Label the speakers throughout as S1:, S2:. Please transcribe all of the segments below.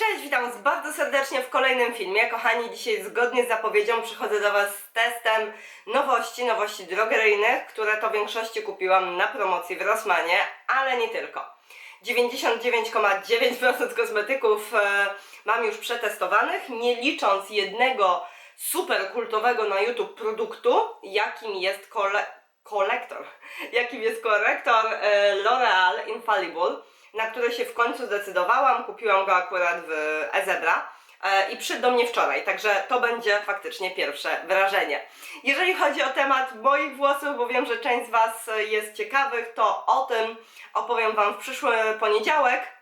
S1: Cześć, witam Was bardzo serdecznie w kolejnym filmie. Kochani, dzisiaj zgodnie z zapowiedzią przychodzę do Was z testem nowości, nowości drogeryjnych, które to w większości kupiłam na promocji w Rossmanie, ale nie tylko. 99,9% kosmetyków e, mam już przetestowanych, nie licząc jednego super kultowego na YouTube produktu, jakim jest kole kolektor, jakim jest korektor e, L'Oreal Infallible, na który się w końcu zdecydowałam. Kupiłam go akurat w Ezebra e, i przyszedł do mnie wczoraj, także to będzie faktycznie pierwsze wrażenie. Jeżeli chodzi o temat moich włosów, bo wiem, że część z Was jest ciekawych, to o tym opowiem Wam w przyszły poniedziałek,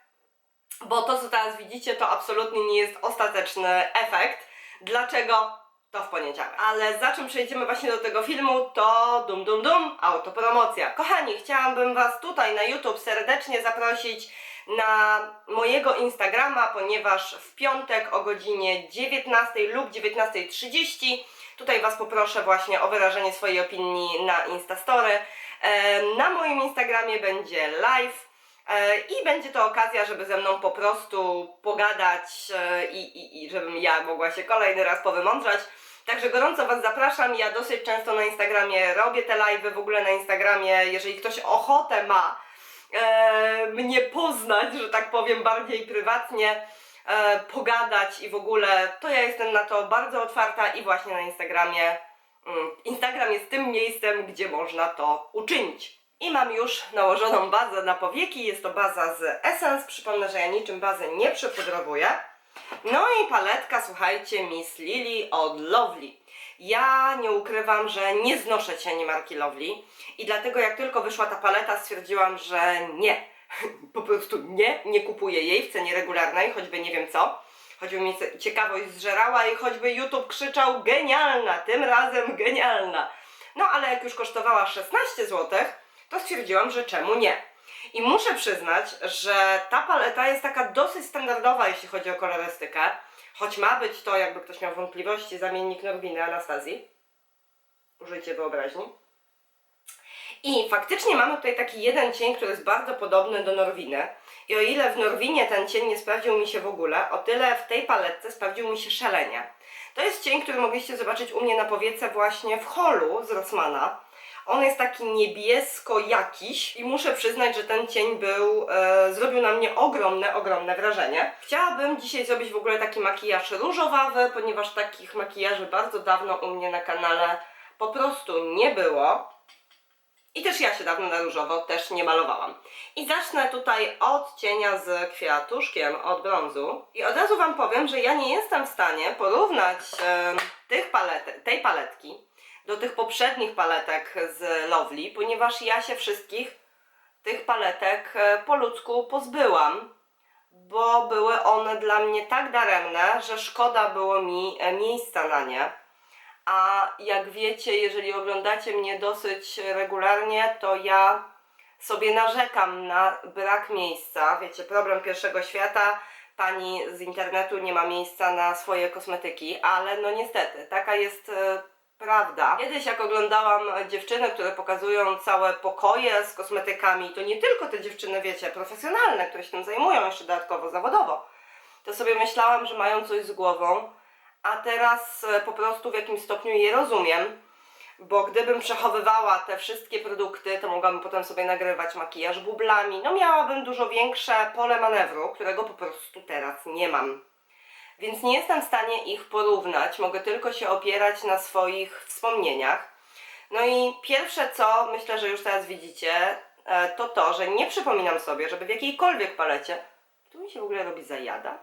S1: bo to, co teraz widzicie, to absolutnie nie jest ostateczny efekt. Dlaczego? To w poniedziałek. Ale za czym przejdziemy właśnie do tego filmu, to dum dum dum, autopromocja. Kochani, chciałabym Was tutaj na YouTube serdecznie zaprosić na mojego Instagrama, ponieważ w piątek o godzinie 19 lub 19.30 tutaj Was poproszę właśnie o wyrażenie swojej opinii na Instastory. E, Na moim Instagramie będzie live. E, I będzie to okazja, żeby ze mną po prostu pogadać e, i, i, i żebym ja mogła się kolejny raz powymądrzać. Także gorąco Was zapraszam. Ja dosyć często na Instagramie robię te live'y, w ogóle na Instagramie, jeżeli ktoś ochotę ma e, mnie poznać, że tak powiem, bardziej prywatnie, e, pogadać i w ogóle, to ja jestem na to bardzo otwarta i właśnie na Instagramie. mm, Instagram jest tym miejscem, gdzie można to uczynić. I mam już nałożoną bazę na powieki. Jest to baza z Essence. Przypomnę, że ja niczym bazy nie przepudrowuję. No i paletka, słuchajcie, Miss Lily od Lovely. Ja nie ukrywam, że nie znoszę cieni marki Lovely i dlatego jak tylko wyszła ta paleta stwierdziłam, że nie. Po prostu nie, nie kupuję jej w cenie regularnej, choćby nie wiem co. Choćby mnie ciekawość zżerała i choćby YouTube krzyczał genialna, tym razem genialna. No ale jak już kosztowała 16 zł, to stwierdziłam, że czemu nie. I muszę przyznać, że ta paleta jest taka dosyć standardowa, jeśli chodzi o kolorystykę. Choć ma być to, jakby ktoś miał wątpliwości, zamiennik Norwiny Anastazji. Użyjcie wyobraźni. I faktycznie mamy tutaj taki jeden cień, który jest bardzo podobny do Norwiny. I o ile w Norwinie ten cień nie sprawdził mi się w ogóle, o tyle w tej paletce sprawdził mi się szalenie. To jest cień, który mogliście zobaczyć u mnie na powiece właśnie w holu z Rossmana. On jest taki niebiesko jakiś i muszę przyznać, że ten cień był, e, zrobił na mnie ogromne, ogromne wrażenie. Chciałabym dzisiaj zrobić w ogóle taki makijaż różowawy, ponieważ takich makijaży bardzo dawno u mnie na kanale po prostu nie było. I też ja się dawno na różowo też nie malowałam. I zacznę tutaj od cienia z kwiatuszkiem, od brązu. I od razu Wam powiem, że ja nie jestem w stanie porównać e, tych palet, tej paletki do tych poprzednich paletek z Lovely, ponieważ ja się wszystkich tych paletek e, po ludzku pozbyłam, bo były one dla mnie tak daremne, że szkoda było mi e, miejsca na nie. A jak wiecie, jeżeli oglądacie mnie dosyć regularnie, to ja sobie narzekam na brak miejsca. Wiecie, problem pierwszego świata, pani z internetu nie ma miejsca na swoje kosmetyki, ale no niestety, taka jest e, prawda. Kiedyś jak oglądałam dziewczyny, które pokazują całe pokoje z kosmetykami, to nie tylko te dziewczyny, wiecie, profesjonalne, które się tym zajmują jeszcze dodatkowo, zawodowo, to sobie myślałam, że mają coś z głową, a teraz e, po prostu w jakimś stopniu je rozumiem, bo gdybym przechowywała te wszystkie produkty, to mogłabym potem sobie nagrywać makijaż bublami, no miałabym dużo większe pole manewru, którego po prostu teraz nie mam. Więc nie jestem w stanie ich porównać, mogę tylko się opierać na swoich wspomnieniach. No i pierwsze co, myślę, że już teraz widzicie, e, to to, że nie przypominam sobie, żeby w jakiejkolwiek palecie, tu mi się w ogóle robi zajada,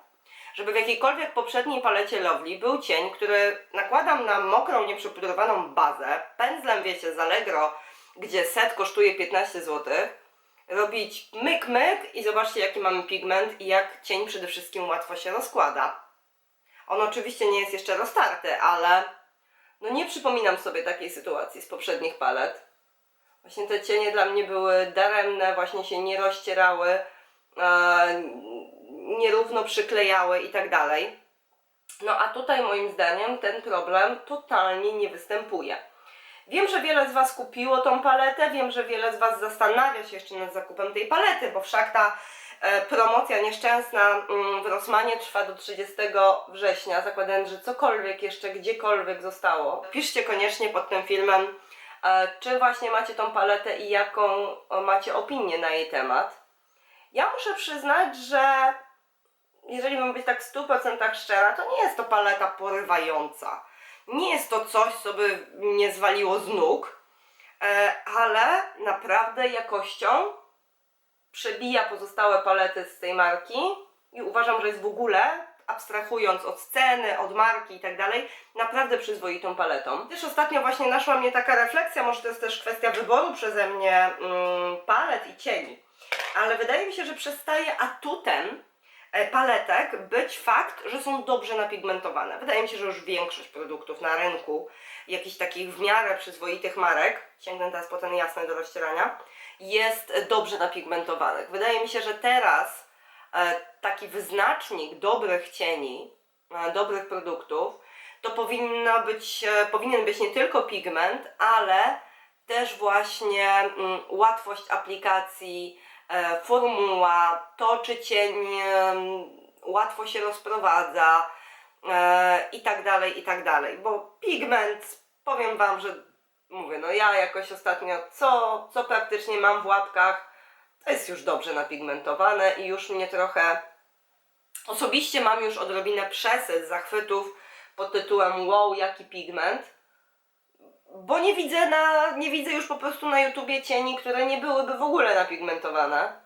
S1: żeby w jakiejkolwiek poprzedniej palecie Lovely był cień, który nakładam na mokrą, nieprzepudrowaną bazę, pędzlem, wiecie, z Allegro, gdzie set kosztuje 15 zł, robić myk myk i zobaczcie jaki mamy pigment i jak cień przede wszystkim łatwo się rozkłada. On oczywiście nie jest jeszcze roztarty, ale no nie przypominam sobie takiej sytuacji z poprzednich palet. Właśnie te cienie dla mnie były daremne, właśnie się nie rozcierały, e, nierówno przyklejały i tak dalej. No a tutaj moim zdaniem ten problem totalnie nie występuje. Wiem, że wiele z Was kupiło tą paletę, wiem, że wiele z Was zastanawia się jeszcze nad zakupem tej palety, bo wszak ta promocja nieszczęsna mm, w Rosmanie trwa do 30 września, zakładając, że cokolwiek jeszcze gdziekolwiek zostało. Piszcie koniecznie pod tym filmem, e, czy właśnie macie tą paletę i jaką e, macie opinię na jej temat. Ja muszę przyznać, że jeżeli mam być tak w 100% szczera, to nie jest to paleta porywająca. Nie jest to coś, co by mnie zwaliło z nóg, e, ale naprawdę jakością przebija pozostałe palety z tej marki i uważam, że jest w ogóle, abstrahując od sceny, od marki i tak dalej, naprawdę przyzwoitą paletą. Też ostatnio właśnie naszła mnie taka refleksja, może to jest też kwestia wyboru przeze mnie mm, palet i cieni, ale wydaje mi się, że przestaje atutem e, paletek być fakt, że są dobrze napigmentowane. Wydaje mi się, że już większość produktów na rynku, jakichś takich w miarę przyzwoitych marek, sięgnę teraz po ten jasny do rozcierania, jest dobrze napigmentowanych. Wydaje mi się, że teraz e, taki wyznacznik dobrych cieni, e, dobrych produktów, to powinno być, e, powinien być nie tylko pigment, ale też właśnie mm, łatwość aplikacji, formuła, to czy cień em, łatwo się rozprowadza i tak dalej, i tak dalej. Bo pigment, powiem Wam, że mówię, no ja jakoś ostatnio, co, co praktycznie mam w łapkach, to jest już dobrze napigmentowane i już mnie trochę, osobiście mam już odrobinę przesyt zachwytów pod tytułem wow, jaki pigment, bo nie widzę, na, nie widzę już po prostu na YouTubie cieni, które nie byłyby w ogóle napigmentowane.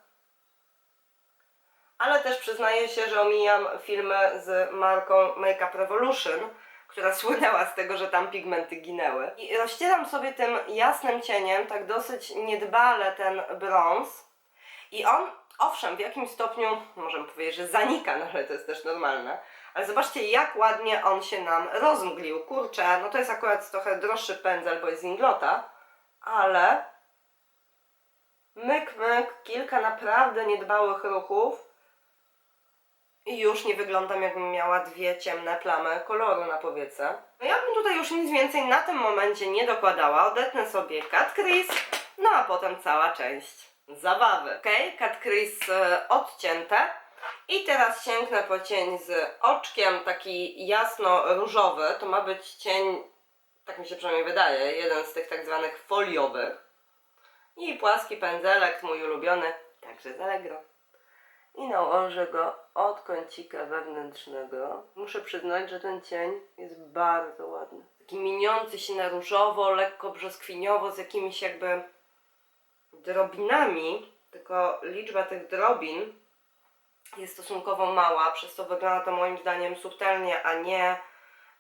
S1: Ale też przyznaję się, że omijam filmy z marką Makeup Revolution, która słynęła z tego, że tam pigmenty ginęły. I rozcieram sobie tym jasnym cieniem, tak dosyć niedbale ten brąz. I on, owszem, w jakimś stopniu, możemy powiedzieć, że zanika, no ale to jest też normalne. Ale zobaczcie, jak ładnie on się nam rozmglił. Kurczę, no to jest akurat trochę droższy pędzel, bo jest z Inglota, ale myk, myk, kilka naprawdę niedbałych ruchów i już nie wyglądam jakbym miała dwie ciemne plamy koloru na powiece. No ja bym tutaj już nic więcej na tym momencie nie dokładała. Odetnę sobie cut crease, no a potem cała część zabawy. Ok, cut crease e, odcięte. I teraz sięgnę po cień z oczkiem, taki jasno-różowy. To ma być cień, tak mi się przynajmniej wydaje, jeden z tych tak zwanych foliowych. I płaski pędzelek, mój ulubiony, także z Allegro i nałożę go od kącika wewnętrznego. Muszę przyznać, że ten cień jest bardzo ładny. Taki miniący się na różowo, lekko brzoskwiniowo, z jakimiś jakby drobinami, tylko liczba tych drobin jest stosunkowo mała, przez co wygląda to moim zdaniem subtelnie, a nie,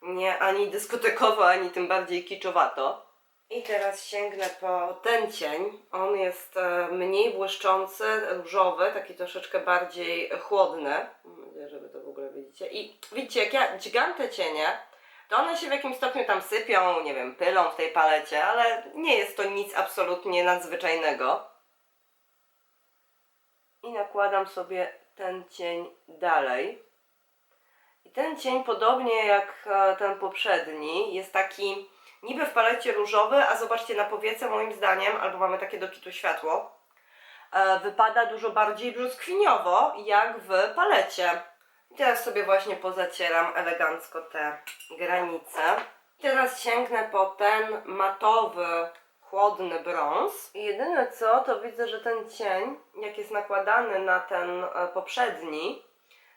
S1: nie ani dyskotekowo, ani tym bardziej kiczowato. I teraz sięgnę po ten cień. On jest e, mniej błyszczący, różowy, taki troszeczkę bardziej chłodny. Mam nadzieję, że to w ogóle widzicie. I widzicie, jak ja dźgam te cienie, to one się w jakimś stopniu tam sypią, nie wiem, pylą w tej palecie, ale nie jest to nic absolutnie nadzwyczajnego. I nakładam sobie ten cień dalej. I ten cień, podobnie jak e, ten poprzedni, jest taki niby w palecie różowy, a zobaczcie na powiece moim zdaniem, albo mamy takie do kitu światło, e, wypada dużo bardziej brzoskwiniowo, jak w palecie. Teraz sobie właśnie pozacieram elegancko te granice. Teraz sięgnę po ten matowy, chłodny brąz. I jedyne co, to widzę, że ten cień, jak jest nakładany na ten e, poprzedni,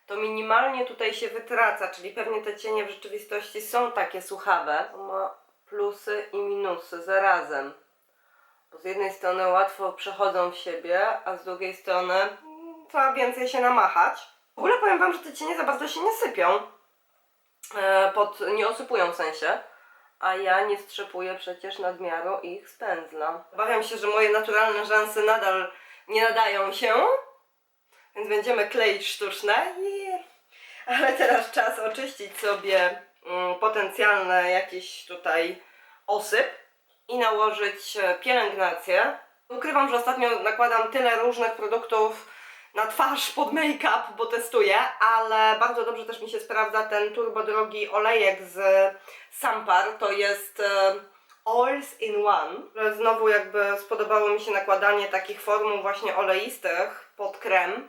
S1: to minimalnie tutaj się wytraca, czyli pewnie te cienie w rzeczywistości są takie słuchawe. To ma plusy i minusy zarazem. Bo z jednej strony łatwo przechodzą w siebie, a z drugiej strony trzeba więcej się namachać. W ogóle powiem Wam, że te cienie za bardzo się nie sypią. E, pod, nie osypują w sensie. A ja nie strzepuję przecież nadmiaru ich z pędzla. Obawiam się, że moje naturalne rzęsy nadal nie nadają się. Więc będziemy kleić sztuczne. Ale teraz czas oczyścić sobie mm, potencjalne jakieś tutaj osyp i nałożyć e, pielęgnację. Ukrywam, że ostatnio nakładam tyle różnych produktów na twarz pod make-up, bo testuję, ale bardzo dobrze też mi się sprawdza ten turbo drogi olejek z Sampar. To jest e, Oils in One. Znowu jakby spodobało mi się nakładanie takich formuł właśnie oleistych pod krem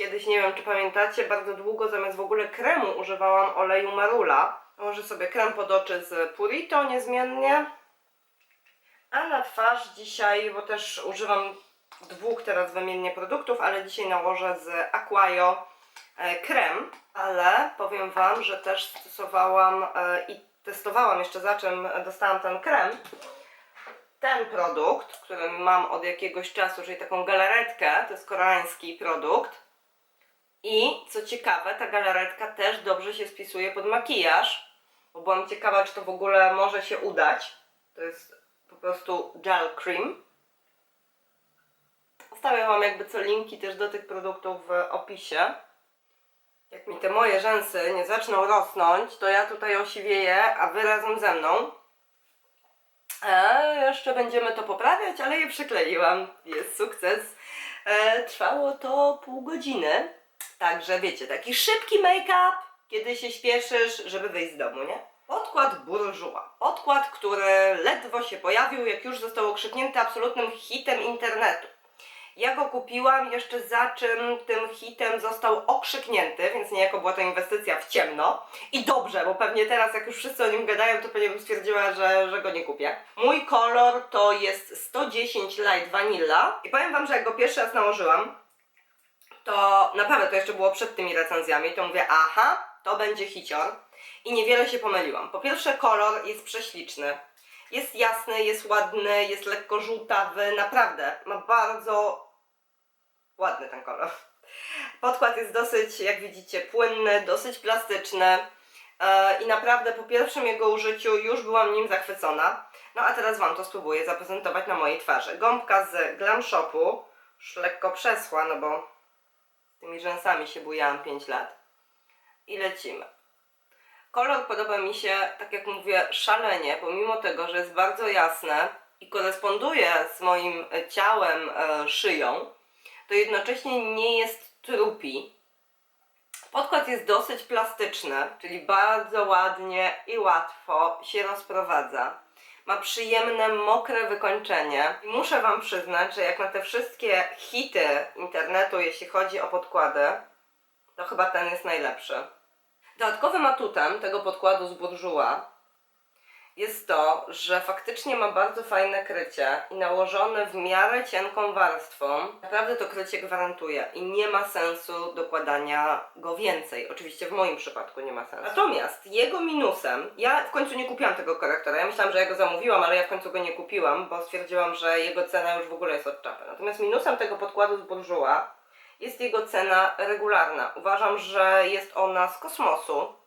S1: Kiedyś, nie wiem czy pamiętacie, bardzo długo zamiast w ogóle kremu używałam oleju marula. Może sobie krem pod oczy z Purito niezmiennie. A na twarz dzisiaj, bo też używam dwóch teraz wymiennie produktów, ale dzisiaj nałożę z Aquayo e, krem. Ale powiem Wam, że też stosowałam e, i testowałam jeszcze za czym dostałam ten krem. Ten produkt, który mam od jakiegoś czasu, czyli taką galaretkę, to jest koreański produkt. I co ciekawe, ta galaretka też dobrze się spisuje pod makijaż, bo byłam ciekawa, czy to w ogóle może się udać. To jest po prostu gel cream. Wstawię Wam jakby co linki też do tych produktów w opisie. Jak mi te moje rzęsy nie zaczną rosnąć, to ja tutaj osiwieję, a Wy razem ze mną. E, jeszcze będziemy to poprawiać, ale je przykleiłam. Jest sukces. E, trwało to pół godziny. Także wiecie, taki szybki make-up, kiedy się śpieszysz, żeby wyjść z domu, nie? Podkład burżuła. Podkład, który ledwo się pojawił, jak już został okrzyknięty absolutnym hitem internetu. Ja go kupiłam jeszcze za czym tym hitem został okrzyknięty, więc niejako była to inwestycja w ciemno. I dobrze, bo pewnie teraz jak już wszyscy o nim gadają, to pewnie bym stwierdziła, że, że go nie kupię. Mój kolor to jest 110 Light Vanilla. I powiem Wam, że jak go pierwszy raz nałożyłam, to naprawdę to jeszcze było przed tymi recenzjami, to mówię, aha, to będzie hicior. I niewiele się pomyliłam. Po pierwsze kolor jest prześliczny. Jest jasny, jest ładny, jest lekko żółtawy, naprawdę ma bardzo ładny ten kolor. Podkład jest dosyć, jak widzicie, płynny, dosyć plastyczny e, i naprawdę po pierwszym jego użyciu już byłam nim zachwycona. No a teraz Wam to spróbuję zaprezentować na mojej twarzy. Gąbka z Glam Shopu, już lekko przeschła, no bo tymi rzęsami się bujałam 5 lat. I lecimy. Kolor podoba mi się, tak jak mówię, szalenie, pomimo tego, że jest bardzo jasne i koresponduje z moim e, ciałem, e, szyją, to jednocześnie nie jest trupi. Podkład jest dosyć plastyczny, czyli bardzo ładnie i łatwo się rozprowadza. Ma przyjemne, mokre wykończenie. I muszę Wam przyznać, że jak na te wszystkie hity internetu, jeśli chodzi o podkłady, to chyba ten jest najlepszy. Dodatkowym atutem tego podkładu z burżuła jest to, że faktycznie ma bardzo fajne krycie i nałożone w miarę cienką warstwą. Naprawdę to krycie gwarantuje i nie ma sensu dokładania go więcej. Oczywiście w moim przypadku nie ma sensu. Natomiast jego minusem, ja w końcu nie kupiłam tego korektora. Ja myślałam, że ja go zamówiłam, ale ja w końcu go nie kupiłam, bo stwierdziłam, że jego cena już w ogóle jest od czapy. Natomiast minusem tego podkładu z burżuła jest jego cena regularna. Uważam, że jest ona z kosmosu.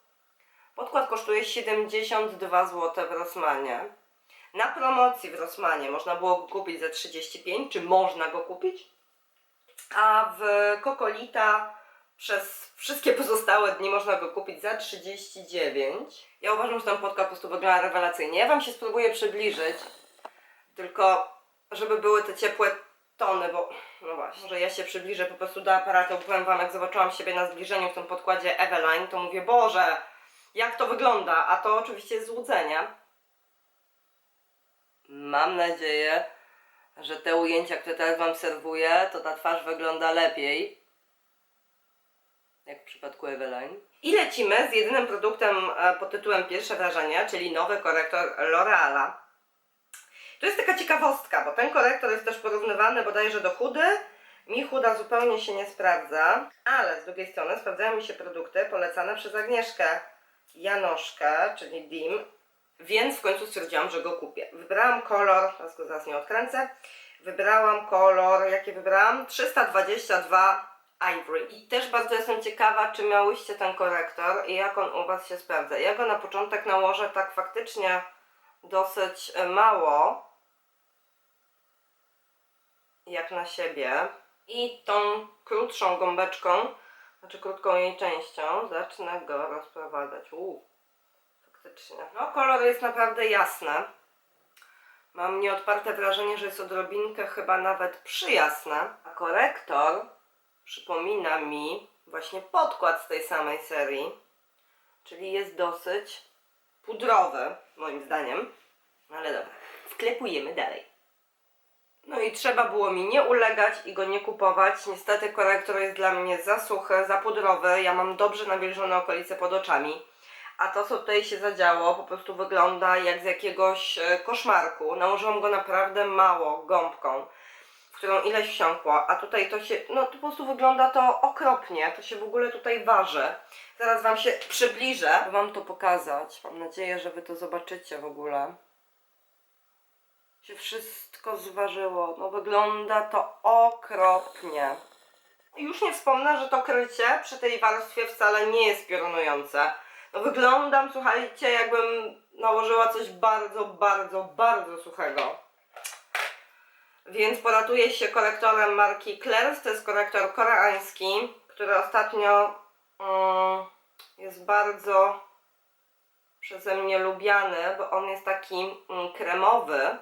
S1: Podkład kosztuje 72 zł w Rossmanie. Na promocji w Rossmanie można było go kupić za 35, czy można go kupić? A w Kokolita przez wszystkie pozostałe dni można go kupić za 39. Ja uważam, że ten podkład po prostu wygląda rewelacyjnie. Ja Wam się spróbuję przybliżyć, tylko żeby były te ciepłe tony, bo no właśnie, że ja się przybliżę po prostu do aparatu, powiem Wam, jak zobaczyłam siebie na zbliżeniu w tym podkładzie Eveline, to mówię, Boże, jak to wygląda, a to oczywiście jest złudzenie. Mam nadzieję, że te ujęcia, które teraz Wam serwuję, to ta twarz wygląda lepiej. Jak w przypadku Eveline. I lecimy z jedynym produktem e, pod tytułem Pierwsze wrażenie, czyli nowy korektor L'Oreala. To jest taka ciekawostka, bo ten korektor jest też porównywany bodajże do chudy. Mi chuda zupełnie się nie sprawdza, ale z drugiej strony sprawdzają mi się produkty polecane przez Agnieszkę Janoszkę, czyli DIM, więc w końcu stwierdziłam, że go kupię. Wybrałam kolor, teraz go zaraz nie odkręcę, wybrałam kolor, jaki wybrałam? 322 Ivory. I też bardzo jestem ciekawa, czy miałyście ten korektor i jak on u Was się sprawdza. Ja go na początek nałożę tak faktycznie dosyć e, mało, jak na siebie. I tą krótszą gąbeczką, znaczy krótką jej częścią, zacznę go rozprowadzać. Uuu, faktycznie. No, kolor jest naprawdę jasny. Mam nieodparte wrażenie, że jest odrobinkę chyba nawet przyjasne. A korektor przypomina mi właśnie podkład z tej samej serii. Czyli jest dosyć pudrowy, moim zdaniem. No Ale dobra, wklepujemy dalej. No i trzeba było mi nie ulegać i go nie kupować. Niestety korektor jest dla mnie za suchy, za pudrowy. Ja mam dobrze nawilżone okolice pod oczami. A to, co tutaj się zadziało, po prostu wygląda jak z jakiegoś e, koszmarku. Nałożyłam go naprawdę mało, gąbką, w którą ileś wsiąkło. A tutaj to się, no to po prostu wygląda to okropnie. To się w ogóle tutaj waży. Zaraz Wam się przybliżę, Wam to pokazać. Mam nadzieję, że Wy to zobaczycie w ogóle się wszystko zważyło. No wygląda to okropnie. Już nie wspomnę, że to krycie przy tej warstwie wcale nie jest piorunujące. No wyglądam, słuchajcie, jakbym nałożyła coś bardzo, bardzo, bardzo suchego. Więc poratuję się korektorem marki Claire's. To jest korektor koreański, który ostatnio mm, jest bardzo przeze mnie lubiany, bo on jest taki mm, kremowy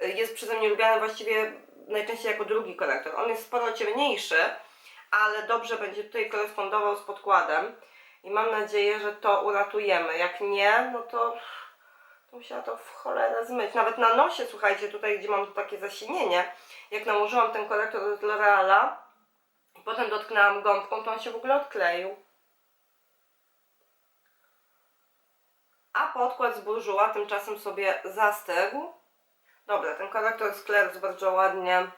S1: jest przeze mnie lubiany właściwie najczęściej jako drugi korektor. On jest sporo ciemniejszy, ale dobrze będzie tutaj korespondował z podkładem i mam nadzieję, że to uratujemy. Jak nie, no to, to musiała to w cholerę zmyć. Nawet na nosie, słuchajcie, tutaj gdzie mam takie zasinienie, jak nałożyłam ten korektor z L'Oreala i potem dotknęłam gąbką, to on się w ogóle odkleił. A podkład z burżuła tymczasem sobie zastygł. Dobra, ten korektor Claire's bardzo ładnie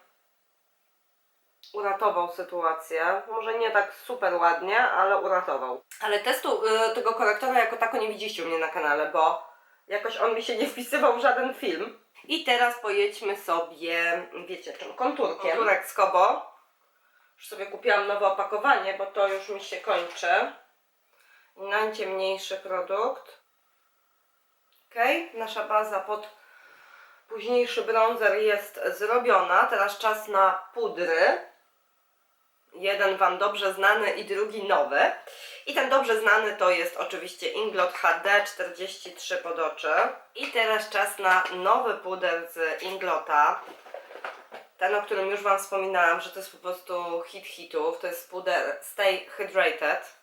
S1: uratował sytuację. Może nie tak super ładnie, ale uratował. Ale testu y, tego korektora jako tako nie widzieliście u mnie na kanale, bo jakoś on mi się nie wpisywał w żaden film. I teraz pojedźmy sobie, wiecie czym, konturkiem. Konturek z Kobo. Już sobie kupiłam nowe opakowanie, bo to już mi się kończy. Najciemniejszy produkt. Ok, nasza baza pod Późniejszy bronzer jest zrobiona. Teraz czas na pudry. Jeden Wam dobrze znany i drugi nowy. I ten dobrze znany to jest oczywiście Inglot HD 43 pod oczy. I teraz czas na nowy puder z Inglota. Ten, o którym już Wam wspominałam, że to jest po prostu hit hitów. To jest puder Stay Hydrated.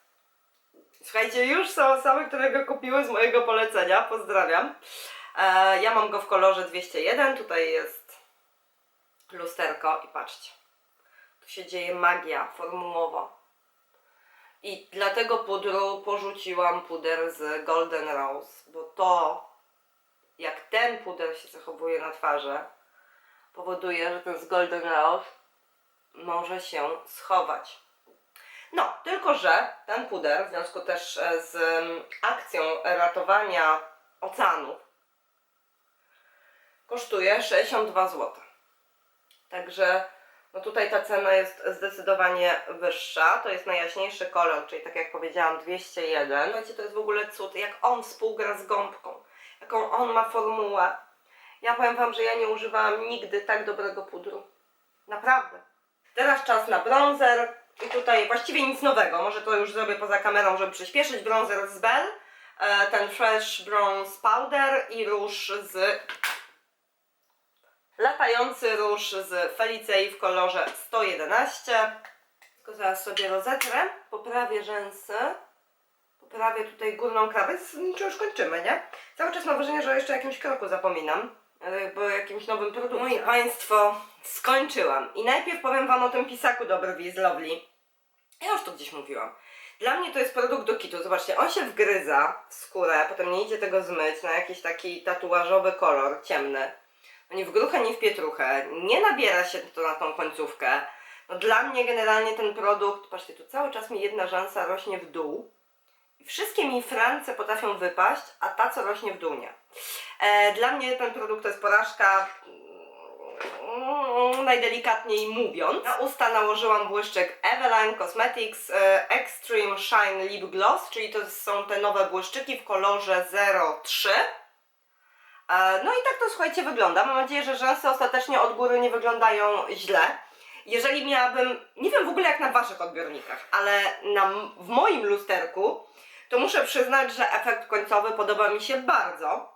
S1: Słuchajcie, już są osoby, które go kupiły z mojego polecenia. Pozdrawiam. E, ja mam go w kolorze 201, tutaj jest lusterko i patrzcie, tu się dzieje magia formułowa. I dlatego pudru porzuciłam puder z Golden Rose, bo to, jak ten puder się zachowuje na twarzy, powoduje, że ten z Golden Rose może się schować. No, tylko że ten puder, w związku też e, z mm, akcją ratowania oceanów, kosztuje 62 zł. Także no tutaj ta cena jest zdecydowanie wyższa. To jest najjaśniejszy kolor, czyli tak jak powiedziałam 201. Słuchajcie, to jest w ogóle cud, jak on współgra z gąbką. Jaką on ma formułę. Ja powiem Wam, że ja nie używałam nigdy tak dobrego pudru. Naprawdę. Teraz czas na bronzer. I tutaj właściwie nic nowego. Może to już zrobię poza kamerą, żeby przyspieszyć. Bronzer z Bell. e, Ten Fresh Bronze Powder i róż z latający róż z Felicei w kolorze 111. Tylko zaraz sobie rozetrę, poprawię rzęsy, poprawię tutaj górną krawę, czy już kończymy, nie? Cały czas mam wrażenie, że o jeszcze jakimś kroku zapominam, e, bo jakimś nowym produkcie. Moi Państwo, skończyłam. I najpierw powiem Wam o tym pisaku do brwi z Lovely. Ja już to gdzieś mówiłam. Dla mnie to jest produkt do kitu. Zobaczcie, on się wgryza w skórę, potem nie idzie tego zmyć na jakiś taki tatuażowy kolor, ciemny ani w gruchę, ani w pietruchę. Nie nabiera się to na tą końcówkę. No dla mnie generalnie ten produkt, patrzcie, tu cały czas mi jedna rzęsa rośnie w dół. Wszystkie mi france potrafią wypaść, a ta co rośnie w dół nie. E, dla mnie ten produkt to jest porażka, mm, najdelikatniej mówiąc. Na usta nałożyłam błyszczyk Eveline Cosmetics e, Extreme Shine Lip Gloss, czyli to są te nowe błyszczyki w kolorze 03. E, No i tak to słuchajcie wygląda. Mam nadzieję, że rzęsy ostatecznie od góry nie wyglądają źle. Jeżeli miałabym, nie wiem w ogóle jak na waszych odbiornikach, ale na, w moim lusterku, to muszę przyznać, że efekt końcowy podoba mi się bardzo.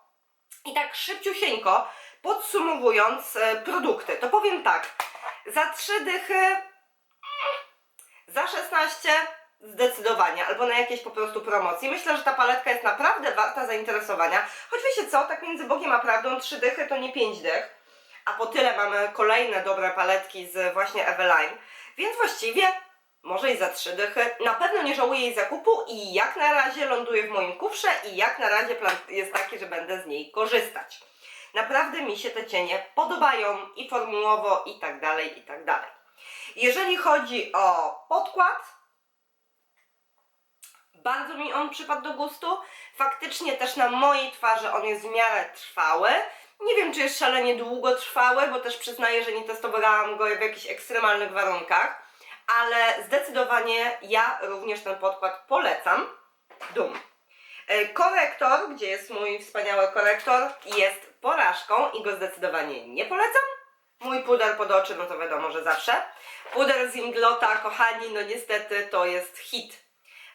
S1: I tak szybciusieńko, podsumowując e, produkty, to powiem tak. Za trzy dychy, mm, za 16 Zdecydowanie, albo na jakieś po prostu promocji. Myślę, że ta paletka jest naprawdę warta zainteresowania. Choć wiecie co, tak między Bogiem a prawdą, trzy dychy to nie pięć dych. a po tyle mamy kolejne dobre paletki z właśnie Eveline, więc właściwie może i za trzy dychy. Na pewno nie żałuję jej zakupu i jak na razie ląduje w moim kufrze i jak na razie plan jest taki, że będę z niej korzystać. Naprawdę mi się te cienie podobają i formułowo i tak dalej, i tak dalej. Jeżeli chodzi o podkład, bardzo mi on przypadł do gustu. Faktycznie też na mojej twarzy on jest w miarę trwały. Nie wiem, czy jest szalenie długo trwały, bo też przyznaję, że nie testowałam go w jakichś ekstremalnych warunkach. Ale zdecydowanie ja również ten podkład polecam. Dum. E, Korektor, gdzie jest mój wspaniały korektor, jest porażką i go zdecydowanie nie polecam. Mój puder pod oczy, no to wiadomo, że zawsze. Puder z Inglota, kochani, no niestety to jest hit.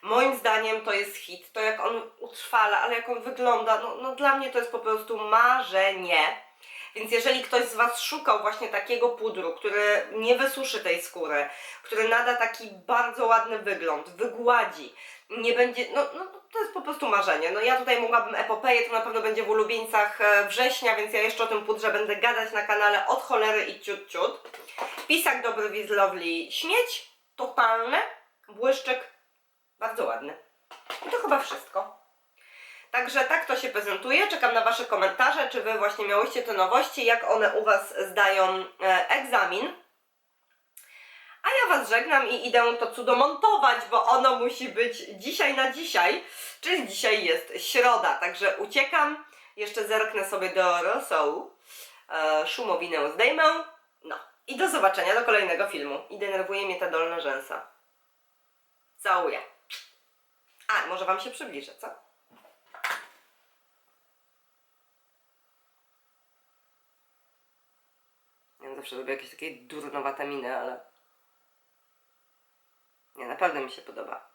S1: Moim zdaniem to jest hit. To jak on utrwala, ale jak on wygląda, no, no dla mnie to jest po prostu marzenie. Więc jeżeli ktoś z Was szukał właśnie takiego pudru, który nie wysuszy tej skóry, który nada taki bardzo ładny wygląd, wygładzi, nie będzie, no, no to jest po prostu marzenie. No ja tutaj mogłabym epopeję, to na pewno będzie w ulubieńcach e, września, więc ja jeszcze o tym pudrze będę gadać na kanale od cholery i ciut ciut. Pisak dobry Wiz Lovely śmieć, totalny, błyszczyk, bardzo ładny. I to chyba wszystko. Także tak to się prezentuje. Czekam na Wasze komentarze, czy Wy właśnie miałyście te nowości, jak one u Was zdają e, egzamin. A ja Was żegnam i idę to cudo montować, bo ono musi być dzisiaj na dzisiaj, czyli dzisiaj jest środa, także uciekam. Jeszcze zerknę sobie do rosołu, e, szumowinę zdejmę, no i do zobaczenia do kolejnego filmu. I denerwuje mnie ta dolna rzęsa. Całuję. A, może Wam się przybliżę, co? Ja zawsze robię jakieś takie durnowate miny, ale... Nie, naprawdę mi się podoba.